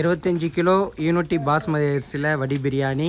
இருபத்தஞ்சி kilo unity basmati அரிசியில் வடி பிரியாணி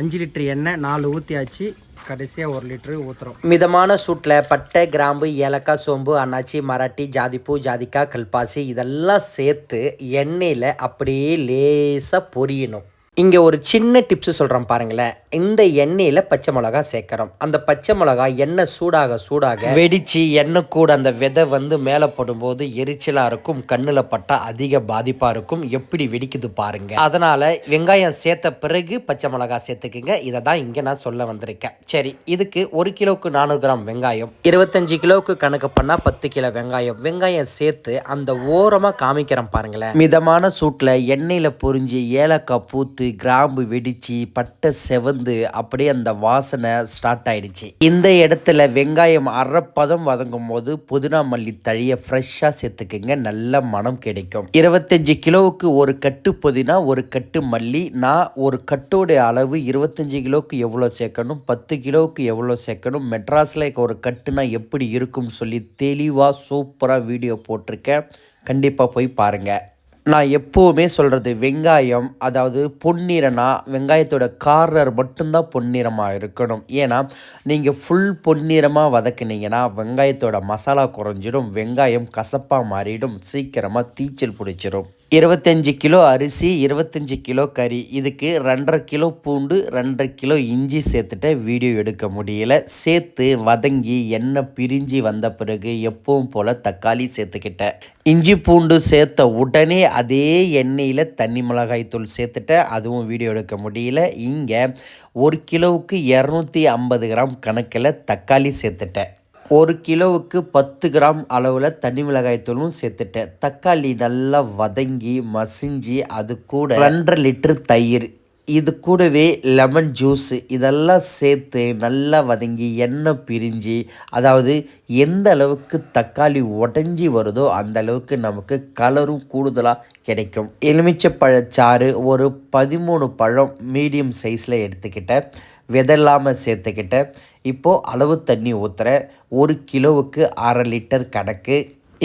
அஞ்சு லிட்ரு எண்ணெய் நாலு ஊற்றியாச்சு கடைசியாக ஒரு லிட்டரு ஊற்றுறோம் மிதமான சூட்டில் பட்டை கிராம்பு ஏலக்காய் சோம்பு அன்னாச்சி மராட்டி ஜாதிப்பூ ஜாதிக்காய் கல்பாசி இதெல்லாம் சேர்த்து எண்ணெயில் அப்படியே லேசாக பொரியணும். இங்கே ஒரு சின்ன டிப்ஸு சொல்கிறேன் பாருங்களேன். இந்த எண்ணெயில் பச்சை மிளகா சேர்க்குறோம். அந்த பச்சை மிளகா எண்ணெய் சூடாக சூடாக வெடித்து எண்ணெய் கூட அந்த விதை வந்து மேலே படும்போது எரிச்சலாக இருக்கும் கண்ணில் பட்டால் அதிக பாதிப்பாக இருக்கும். எப்படி வெடிக்குது பாருங்கள் அதனால் வெங்காயம் சேர்த்த பிறகு பச்சை மிளகா சேர்த்துக்குங்க. இதை தான் இங்கே நான் சொல்ல வந்திருக்கேன். சரி இதுக்கு ஒரு கிலோவுக்கு நானூறு கிராம் வெங்காயம். இருபத்தஞ்சு கிலோவுக்கு கணக்கு பண்ணால் பத்து கிலோ வெங்காயம். வெங்காயம் சேர்த்து அந்த ஓரமாக காமிக்கிறேன் பாருங்களேன். மிதமான சூட்டில் எண்ணெயில் பொறிஞ்சு ஏலக்காய் பூத்து கிராம்பு வெடிச்சு பட்டை செவந்து அப்படியே அந்த வாசனை ஸ்டார்ட் ஆயிடுச்சு. இந்த இடத்துல வெங்காயம் அரைப்பதம் வதங்கும் போது புதினா மல்லி தழிய ஃப்ரெஷ்ஷாக சேர்த்துக்குங்க நல்ல மனம் கிடைக்கும். இருபத்தஞ்சு கிலோவுக்கு ஒரு கட்டு புதினா ஒரு கட்டு மல்லி. நான் ஒரு கட்டோடைய அளவு இருபத்தஞ்சு கிலோவுக்கு எவ்வளோ சேர்க்கணும் பத்து கிலோவுக்கு எவ்வளோ சேர்க்கணும் மெட்ராஸில் ஒரு கட்டுனா எப்படி இருக்கும்னு சொல்லி தெளிவாக சூப்பராக வீடியோ போட்டிருக்கேன். கண்டிப்பாக போய் பாருங்கள் நான் எப்போவுமே சொல்கிறது வெங்காயம் அதாவது பொன்னிறனா வெங்காயத்தோட கார்னர் மட்டும்தான் பொன்னிறமாக இருக்கணும். ஏன்னா நீங்கள் ஃபுல் பொன்னிறமாக வதக்குனீங்கன்னா வெங்காயத்தோட மசாலா குறைஞ்சிடும் வெங்காயம் கசப்பாக மாறிடும் சீக்கிரமாக தீச்சல் பிடிச்சிடும் இருபத்தஞ்சி கிலோ அரிசி இருபத்தஞ்சி கிலோ கறி. இதுக்கு ரெண்டரை கிலோ பூண்டு ரெண்டரை கிலோ இஞ்சி சேர்த்துட்டு வீடியோ எடுக்க முடியல. சேர்த்து வதங்கி எண்ணெய் பிரிஞ்சு வந்த பிறகு எப்பவும் போல் தக்காளி சேர்த்துக்கிட்டேன். இஞ்சி பூண்டு சேர்த்த உடனே அதே எண்ணெயில் தண்ணி மிளகாய் தூள் சேர்த்துட்டேன். அதுவும் வீடியோ எடுக்க முடியல. இங்கே ஒரு கிலோவுக்கு இரநூத்தி ஐம்பது கிராம் கணக்கில் தக்காளி சேர்த்துட்டேன். ஒரு கிலோவுக்கு பத்து கிராம் அளவில் தனி மிளகாய் தூளும் சேர்த்துட்டேன். தக்காளி நல்லா வதங்கி மசிஞ்சு அது கூட ரெண்டரை லிட்டர் தயிர் இது கூடவே லெமன் ஜூஸு இதெல்லாம் சேர்த்து நல்லா வதங்கி எண்ணெய் பிரிஞ்சு அதாவது எந்த அளவுக்கு தக்காளி உடஞ்சி வருதோ அந்த அளவுக்கு நமக்கு கலரும் கூடுதலாக கிடைக்கும். எலுமிச்சப்பழச்சாறு ஒரு பதிமூணு பழம் மீடியம் சைஸில் எடுத்துக்கிட்டேன். விதல்லாமல் சேர்த்துக்கிட்டேன். இப்போது அளவு தண்ணி ஊற்றுற ஒரு கிலோவுக்கு அரை லிட்டர் கணக்கு.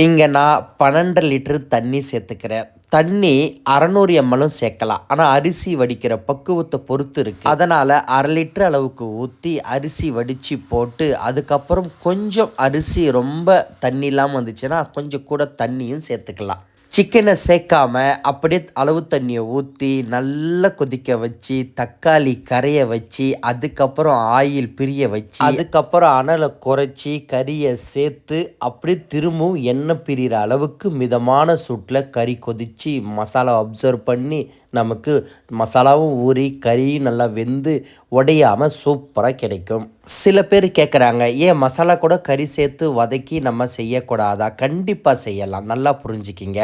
இங்கே நான் பன்னெண்டு லிட்டர் தண்ணி சேர்த்துக்கிறேன். தண்ணி அறநூறு எம்எல்லும் சேர்க்கலாம். ஆனால் அரிசி வடிக்கிற பக்குவத்தை பொறுத்து இருக்குது அதனால் அரை லிட்டர் அளவுக்கு ஊற்றி அரிசி வடித்து போட்டு அதுக்கப்புறம் கொஞ்சம் அரிசி ரொம்ப தண்ணி இல்லாமல் வந்துச்சுன்னா கொஞ்சம் கூட தண்ணியும் சேர்த்துக்கலாம். சிக்கனை சேர்க்காம அப்படியே அளவு தண்ணியை ஊற்றி நல்லா கொதிக்க வச்சு தக்காளி கரைய வச்சு அதுக்கப்புறம் ஆயில் பிரிய வச்சு அதுக்கப்புறம் அனலை குறைச்சி கறியை சேர்த்து அப்படியே திரும்பவும் எண்ணெய் பிரிகிற அளவுக்கு மிதமான சூட்டில் கறி கொதித்து மசாலா அப்சர்வ் பண்ணி நமக்கு மசாலாவும் ஊறி கறியும் நல்லா வெந்து உடையாமல் சூப்பராக கிடைக்கும். சில பேர் கேட்குறாங்க ஏன் மசாலா கூட கறி சேர்த்து வதக்கி நம்ம செய்யக்கூடாதா? கண்டிப்பாக செய்யலாம். நல்லா புரிஞ்சுக்கிங்க.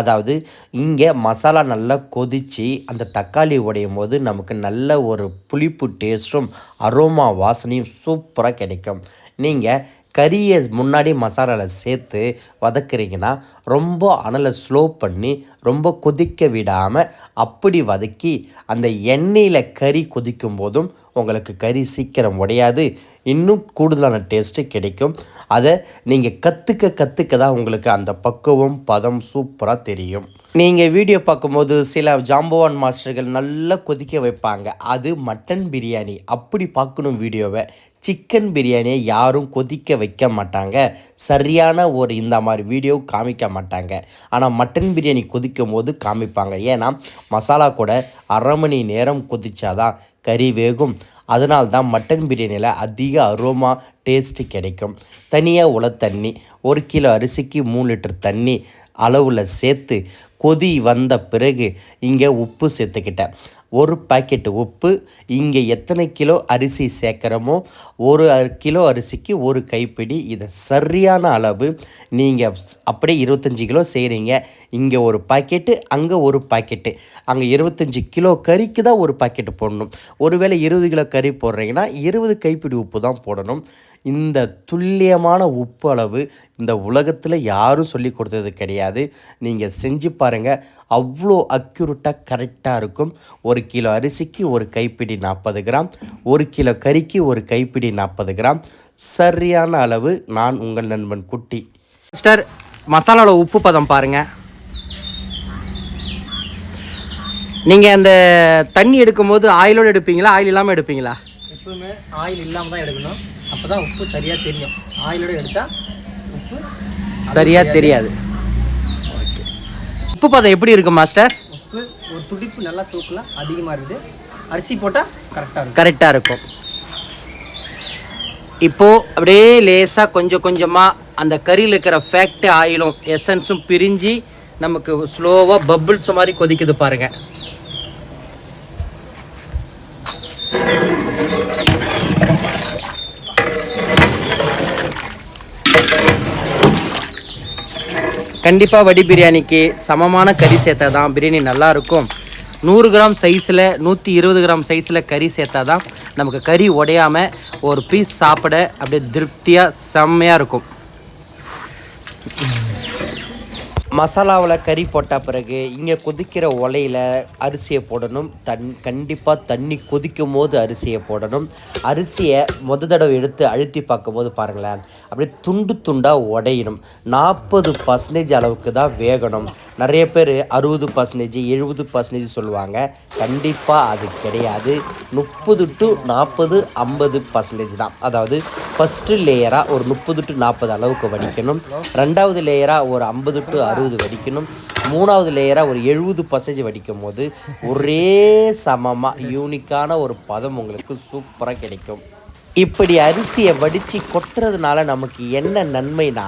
அதாவது இங்கே மசாலா நல்லா கொதித்து அந்த தக்காளி உடையும் போது நமக்கு நல்ல ஒரு புளிப்பு டேஸ்ட்டும் அரோமா வாசனையும் சூப்பராக கிடைக்கும். நீங்கள் கறியை முன்னாடி மசாலாவில் சேர்த்து வதக்குறீங்கன்னா ரொம்ப அனலை ஸ்லோ பண்ணி ரொம்ப கொதிக்க விடாமல் அப்படி வதக்கி அந்த எண்ணெயில் கறி கொதிக்கும் போதும் உங்களுக்கு கறி சீக்கிரம் உடையாது. இன்னும் கூடுதலான டேஸ்ட்டு கிடைக்கும். அதை நீங்கள் கற்றுக்க கற்றுக்க தான் உங்களுக்கு அந்த பக்குவம் பதம் சூப்பராக தெரியும். நீங்கள் வீடியோ பார்க்கும்போது சில ஜாம்பவான் மாஸ்டர்கள் நல்லா கொதிக்க வைப்பாங்க. அது மட்டன் பிரியாணி. அப்படி பார்க்கணும் வீடியோவை. சிக்கன் பிரியாணியை யாரும் கொதிக்க வைக்க மாட்டாங்க. சரியான ஒரு இந்த மாதிரி வீடியோ காமிக்க மாட்டாங்க. ஆனால் மட்டன் பிரியாணி கொதிக்கும் போது காமிப்பாங்க. ஏன்னா மசாலா கூட அரை மணி நேரம் கொதிச்சாதான் கறி வேகும். அதனால தான் மட்டன் பிரியாணியில் அதிக அரோமா டேஸ்ட்டு கிடைக்கும். தனியாக உல தண்ணி ஒரு கிலோ அரிசிக்கு மூணு லிட்டர் தண்ணி அளவில் சேர்த்து கொதி வந்த பிறகு இங்கே உப்பு சேர்த்துக்கிட்டேன். ஒரு பாக்கெட்டு உப்பு இங்கே எத்தனை கிலோ அரிசி சேர்க்குறோமோ ஒரு கிலோ அரிசிக்கு ஒரு கைப்பிடி. இதை சரியான அளவு நீங்கள் அப்படியே இருபத்தஞ்சி கிலோ செய்கிறீங்க இங்கே ஒரு பாக்கெட்டு அங்கே ஒரு பாக்கெட்டு அங்கே இருபத்தஞ்சி கிலோ கறிக்கு தான் ஒரு பாக்கெட்டு போடணும். ஒருவேளை இருபது கிலோ கறி போடுறீங்கன்னா இருபது கைப்பிடி உப்பு தான் போடணும். இந்த துல்லியமான உப்பு அளவு இந்த உலகத்தில் யாரும் சொல்லி கொடுத்தது கிடையாது. நீங்கள் செஞ்சு பாருங்கள் அவ்வளோ அக்யூரட்டாக கரெக்டாக இருக்கும். ஒரு கிலோ அரிசிக்கு ஒரு கைப்பிடி நாற்பது கிராம். ஒரு கிலோ கறிக்கு ஒரு கைப்பிடி நாற்பது கிராம். சரியான அளவு நான் உங்கள் நண்பன் குட்டி. மாஸ்டர் மசாலாவில் உப்பு பதம் பாருங்கள் நீங்கள் அந்த தண்ணி எடுக்கும்போது ஆயிலோடு எடுப்பீங்களா? ஆயில் இல்லாமல் எடுப்பீங்களா? எப்பவுமே ஆயில் இல்லாமல் தான் எடுக்கணும். அப்போ தான் உப்பு சரியாக தெரியும். ஆயிலோட எடுத்தால் உப்பு சரியாக தெரியாது. உப்பு பதம் எப்படி இருக்கு மாஸ்டர்? உப்பு ஒரு துடிப்பு நல்லா தூக்கலாம். அதிகமாக இருக்குது. அரிசி போட்டால் கரெக்டாக இருக்கும். கரெக்டாக இருக்கும். இப்போ அப்படியே லேசாக கொஞ்சம் கொஞ்சமாக அந்த கறியில் இருக்கிற ஃபேக்ட் ஆயிலும் எசன்ஸும் பிரிஞ்சு நமக்கு ஸ்லோவாக பபிள்ஸ் மாதிரி கொதிக்குது பாருங்க. கண்டிப்பாக வடி பிரியாணிக்கு சமமான கறி சேர்த்தா தான் பிரியாணி நல்லாயிருக்கும். நூறு கிராம் சைஸில் நூற்றி இருபது கிராம் சைஸில் கறி சேர்த்தா தான் நமக்கு கறி உடையாமல் ஒரு பீஸ் சாப்பிட அப்படியே திருப்தியாக செம்மையாக இருக்கும். மசாலாவில் கறி போட்ட பிறகு இங்கே கொதிக்கிற உலையில் அரிசியை போடணும். தன் கண்டிப்பாக தண்ணி கொதிக்கும் போது அரிசியை போடணும். அரிசியை முத தடவை எடுத்து அழுத்தி பார்க்கும்போது பாருங்களேன். அப்படியே துண்டு துண்டாக உடையணும். நாற்பது பர்சன்டேஜ் அளவுக்கு தான் வேகணும். நிறைய பேர் அறுபது பர்சன்டேஜ் எழுபது பர்சன்டேஜ் சொல்லுவாங்க. கண்டிப்பாக அது கிடையாது. முப்பது டு நாற்பது ஐம்பது பர்சன்டேஜ் தான். அதாவது ஃபஸ்ட்டு லேயராக ஒரு முப்பது டு நாற்பது அளவுக்கு வடிக்கணும். ரெண்டாவது லேயராக ஒரு ஐம்பது டு அறுபது வடிக்கணும். மூணாவது லேயராக ஒரு எழுபது பர்சன்டேஜ் வடிக்கும் போது ஒரே சமமாக யூனிக்கான ஒரு பதம் உங்களுக்கு சூப்பராக கிடைக்கும். இப்படி அரிசியை வடித்து கொட்டுறதுனால நமக்கு என்ன நன்மைனா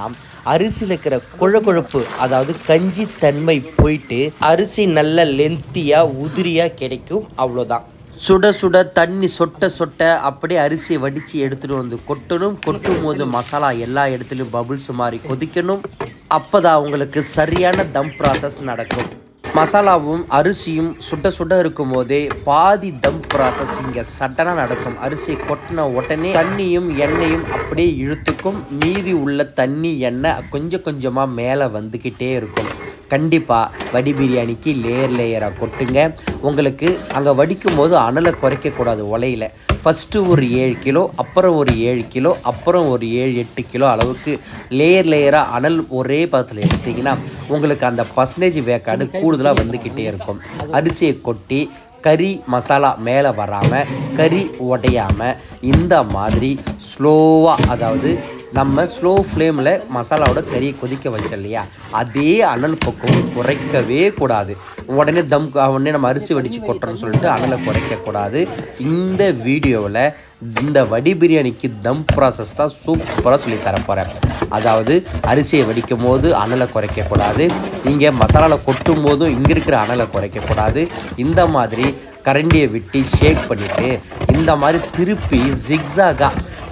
அரிசியில் இருக்கிற குழகுழப்பு அதாவது கஞ்சி தன்மை போயிட்டு அரிசி நல்ல லென்த்தியாக உதிரியாக கிடைக்கும். அவ்வளோதான் சுட சுட தண்ணி சொட்ட சொட்ட அப்படியே அரிசியை வடித்து எடுத்துகிட்டு வந்து கொட்டணும். கொட்டும் போது மசாலா எல்லா இடத்துலையும் பபுள்ஸ் மாதிரி கொதிக்கணும். அப்போ தான் உங்களுக்கு சரியான தம் ப்ராசஸ் நடக்கும். மசாலாவும் அரிசியும் சுட சுட இருக்கும் போதே பாதி தம் ப்ராசஸ் இங்கே சட்டனாக நடக்கும். அரிசியை கொட்டின உடனே தண்ணியும் எண்ணெயும் அப்படியே இழுத்துக்கும். மீதி உள்ள தண்ணி எண்ணெய் கொஞ்சம் கொஞ்சமாக மேலே வந்துக்கிட்டே இருக்கும். கண்டிப்பாக வடி பிரியாணிக்கு லேயர் லேயராக கொட்டுங்க. உங்களுக்கு அங்கே வடிக்கும் போது அனலை குறைக்கக்கூடாது உலையில். ஃபஸ்ட்டு ஒரு ஏழு கிலோ அப்புறம் ஒரு ஏழு கிலோ அப்புறம் ஒரு ஏழு எட்டு கிலோ அளவுக்கு லேயர் லேயராக அனல் ஒரே பதத்தில் எடுத்தீங்கன்னா உங்களுக்கு அந்த பர்சன்டேஜ் வேக்காடு கூடுதலாக வந்துக்கிட்டே இருக்கும். அரிசியை கொட்டி கறி மசாலா மேலே வராமல் கறி உடையாமல் இந்த மாதிரி ஸ்லோவாக அதாவது நம்ம ஸ்லோ ஃப்ளேமில் மசாலாவோட கறியை கொதிக்க வச்சோம் இல்லையா அதே அனல் பக்கம் குறைக்கவே கூடாது. உடனே தம் உடனே நம்ம அரிசி வடித்து கொட்டுறோம்னு சொல்லிட்டு அனலை குறைக்கக்கூடாது இந்த வீடியோவில் இந்த வடி பிரியாணிக்கு தம் ப்ராசஸ் தான் சூப்பராக சொல்லி தரப்போகிறேன் அதாவது அரிசியை வடிக்கும் போது அனலை குறைக்கக்கூடாது இங்கே மசாலாவில் கொட்டும் போதும் இங்கே இருக்கிற அனலை குறைக்கக்கூடாது இந்த மாதிரி கரண்டியை விட்டு ஷேக் பண்ணிவிட்டு இந்த மாதிரி திருப்பி ஜிக்ஸாகா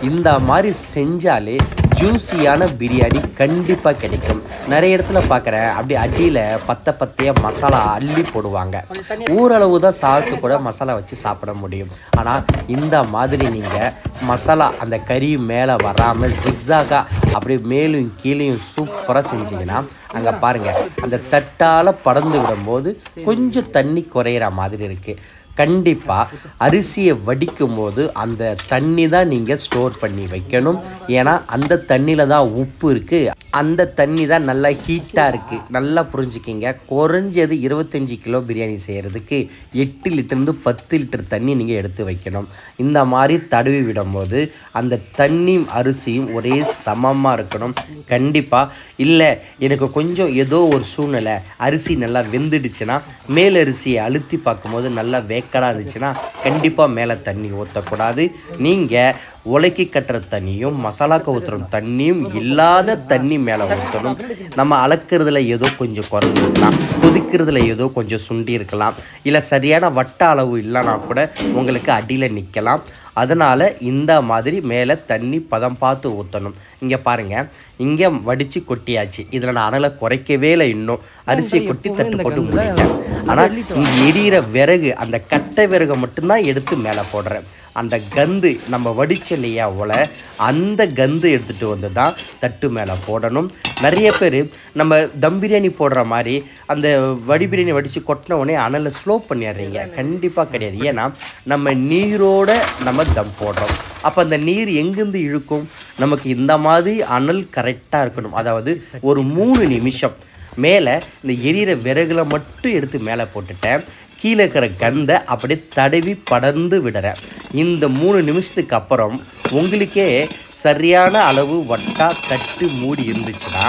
இந்த மாதிரி செஞ்சாலே ஜூஸியான பிரியாணி கண்டிப்பாக கிடைக்கும். நிறைய இடத்துல பார்க்குறேன் அப்படி அடியில் பத்த பத்தையாக மசாலா அள்ளி போடுவாங்க. ஊரளவு தான் சாதத்து கூட மசாலா வச்சு சாப்பிட முடியும். ஆனால் இந்த மாதிரி நீங்கள் மசாலா அந்த கறி மேலே வராமல் ஜிக்ஸாகா அப்படி மேலும் கீழேயும் சூப்பராக செஞ்சீங்கன்னா அங்கே பாருங்கள் அந்த தட்டால் படந்து விடும்போது கொஞ்சம் தண்ணி குறையிற மாதிரி இருக்குது கண்டிப்பாக அரிசியை வடிக்கும் போது அந்த தண்ணி தான் நீங்கள் ஸ்டோர் பண்ணி வைக்கணும். ஏன்னா அந்த தண்ணியில் தான் உப்பு இருக்குது அந்த தண்ணி தான் நல்லா ஹீட்டாக இருக்குது நல்லா புரிஞ்சுக்கிங்க. குறைஞ்சது இருபத்தஞ்சி கிலோ பிரியாணி செய்கிறதுக்கு எட்டு லிட்டர்லேருந்து பத்து லிட்டர் தண்ணி நீங்கள் எடுத்து வைக்கணும். இந்த மாதிரி தடவி விடும்போது அந்த தண்ணியும் அரிசியும் ஒரே சமமாக இருக்கணும். கண்டிப்பாக இல்லை எனக்கு கொஞ்சம் ஏதோ ஒரு சூழ்நிலை அரிசி நல்லா வெந்துடுச்சுன்னா மேல் அரிசியை அழுத்தி பார்க்கும்போது நல்லா வேக்கடாக இருந்துச்சுன்னா கண்டிப்பாக மேலே தண்ணி ஊற்றக்கூடாது நீங்கள் உலக்கி கட்டுற தண்ணியும் மசாலாக்கு ஊற்றுற தண்ணியும் இல்லாத தண்ணி மேலே ஊற்றணும் நம்ம அளக்கிறதுல ஏதோ கொஞ்சம் குறைஞ்சிருக்கலாம். கொதிக்கிறதுல ஏதோ கொஞ்சம் சுண்டி இருக்கலாம். இல்லை சரியான வட்ட அளவு இல்லைனா கூட உங்களுக்கு அடியில் நிற்கலாம் அதனால் இந்த மாதிரி மேலே தண்ணி பதம் பார்த்து ஊற்றணும் இங்கே பாருங்கள் இங்கே வடித்து கொட்டியாச்சு. இதில் நான் அனலை குறைக்கவே இல்லை இன்னும். அரிசியை கொட்டி தட்டு போட்டு மூடிட்டேன் ஆனால் இங்கே எரியிற விறகு அந்த கட்டை விறகை மட்டும்தான் எடுத்து மேலே போடுறேன். அந்த கந்து நம்ம வடிச்ச இல்லையா அந்த கந்து எடுத்துகிட்டு வந்து தான் தட்டு மேலே போடணும். நிறைய பேர் நம்ம தம் பிரியாணி போடுற மாதிரி அந்த வடி பிரியாணி வடித்து கொட்டின உடனே அனலை ஸ்லோ பண்ணிடுறீங்க. கண்டிப்பாக கிடையாது. ஏன்னா நம்ம நீரோட நம்ம தம் போடுறோம். அப்போ அந்த நீர் எங்கேருந்து இழுக்கும்? நமக்கு இந்த மாதிரி அனல் கரெக்டாக இருக்கணும். அதாவது ஒரு மூணு நிமிஷம் மேலே இந்த எரியிற விறகுல மட்டும் எடுத்து மேலே போட்டுட்டேன். கீழே இருக்கிற கந்தை அப்படியே தடவி படர்ந்து விடுறேன் இந்த மூணு நிமிஷத்துக்கு அப்புறம் உங்களுக்கே சரியான அளவு வட்டா தட்டு மூடி இருந்துச்சுன்னா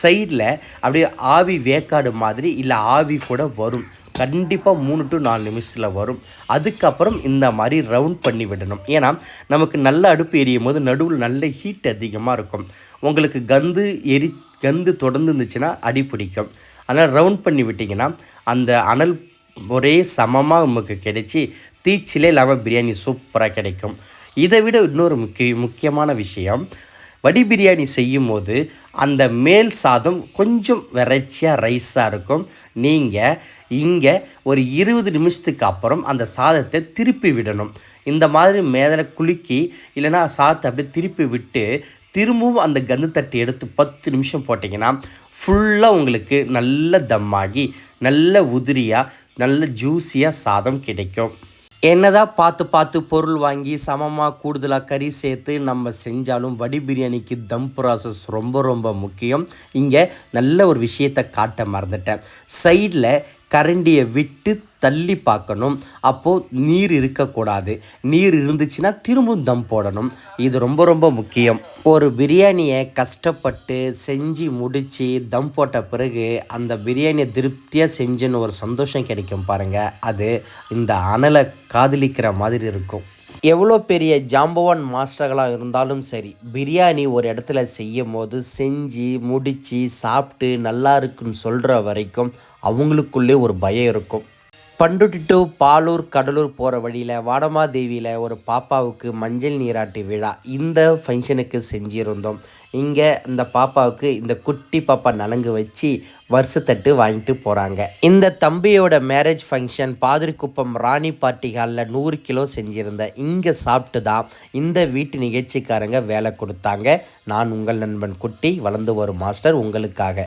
சைடில் அப்படியே ஆவி வேக்காடு மாதிரி இல்லை ஆவி கூட வரும். கண்டிப்பாக மூணு டு நாலு நிமிஷத்தில் வரும். அதுக்கப்புறம் இந்த மாதிரி ரவுண்ட் பண்ணி விடணும். ஏன்னா நமக்கு நல்ல அடுப்பு எரியும் போது நடுவில் நல்ல ஹீட் அதிகமாக இருக்கும். உங்களுக்கு கந்து எரி கந்து தொடர்ந்து இருந்துச்சுன்னா அடி பிடிக்கும். அதனால் ரவுண்ட் பண்ணி விட்டிங்கன்னா அந்த அனல் ஒரே சமமாக நமக்கு கிடைச்சி தீச்சிலே இல்லாமல் பிரியாணி சூப்பராக கிடைக்கும். இதை விட இன்னொரு முக்கிய முக்கியமான விஷயம் வடி பிரியாணி செய்யும் போது அந்த மேல் சாதம் கொஞ்சம் வெரைச்சியாக ரைஸாக இருக்கும். நீங்கள் இங்கே ஒரு இருபது நிமிஷத்துக்கு அப்புறம் அந்த சாதத்தை திருப்பி விடணும். இந்த மாதிரி மேலே குலுக்கி இல்லைன்னா சாதத்தை அப்படியே திருப்பி விட்டு திரும்பவும் அந்த கந்து தட்டு எடுத்து பத்து நிமிஷம் போட்டிங்கன்னா ஃபுல்லாக உங்களுக்கு நல்ல தம்மாகி நல்ல உதிரியாக நல்ல ஜூஸியாக சாதம் கிடைக்கும். என்னதான் பார்த்து பார்த்து பொருள் வாங்கி சமமாக கூடுதலாக கறி சேர்த்து நம்ம செஞ்சாலும் வடி பிரியாணிக்கு தம் ப்ராசஸ் ரொம்ப ரொம்ப முக்கியம். இங்கே நல்ல ஒரு விஷயத்தை காட்ட மறந்துட்டேன். சைடில் கரண்டியை விட்டு தள்ளி பார்க்கணும். அப்போது நீர் இருக்கக்கூடாது. நீர் இருந்துச்சுன்னா திரும்பவும் தம் போடணும். இது ரொம்ப ரொம்ப முக்கியம். ஒரு பிரியாணியை கஷ்டப்பட்டு செஞ்சு முடித்து தம் போட்ட பிறகு அந்த பிரியாணியை திருப்தியாக செஞ்சுன்னு ஒரு சந்தோஷம் கிடைக்கும் பாருங்கள் அது இந்த அனலை காதலிக்கிற மாதிரி இருக்கும். எவ்வளோ பெரிய ஜாம்பவான் மாஸ்டர்களாக இருந்தாலும் சரி பிரியாணி ஒரு இடத்துல செய்யும் போது செஞ்சு முடித்து சாப்பிட்டு நல்லா இருக்குன்னு சொல்கிற வரைக்கும் அவங்களுக்குள்ளே ஒரு பயம் இருக்கும். பண்ருட்டி டு பாலூர் கடலூர் போகிற வழியில் வாடமாதேவியில் ஒரு பாப்பாவுக்கு மஞ்சள் நீராட்டு விழா. இந்த ஃபங்க்ஷனுக்கு செஞ்சுருந்தோம். இங்கே இந்த பாப்பாவுக்கு இந்த குட்டி பாப்பா நலங்கு வச்சு வருஷத்தட்டு வாங்கிட்டு போகிறாங்க இந்த தம்பியோட marriage function Pathirikuppam Rani party ஹாலில் நூறு கிலோ செஞ்சுருந்தேன் இங்கே சாப்பிட்டு தான் இந்த வீட்டு நிகழ்ச்சிக்காரங்க வேலை கொடுத்தாங்க. நான் உங்கள் நண்பன் குட்டி வளர்ந்து வரும் மாஸ்டர் உங்களுக்காக.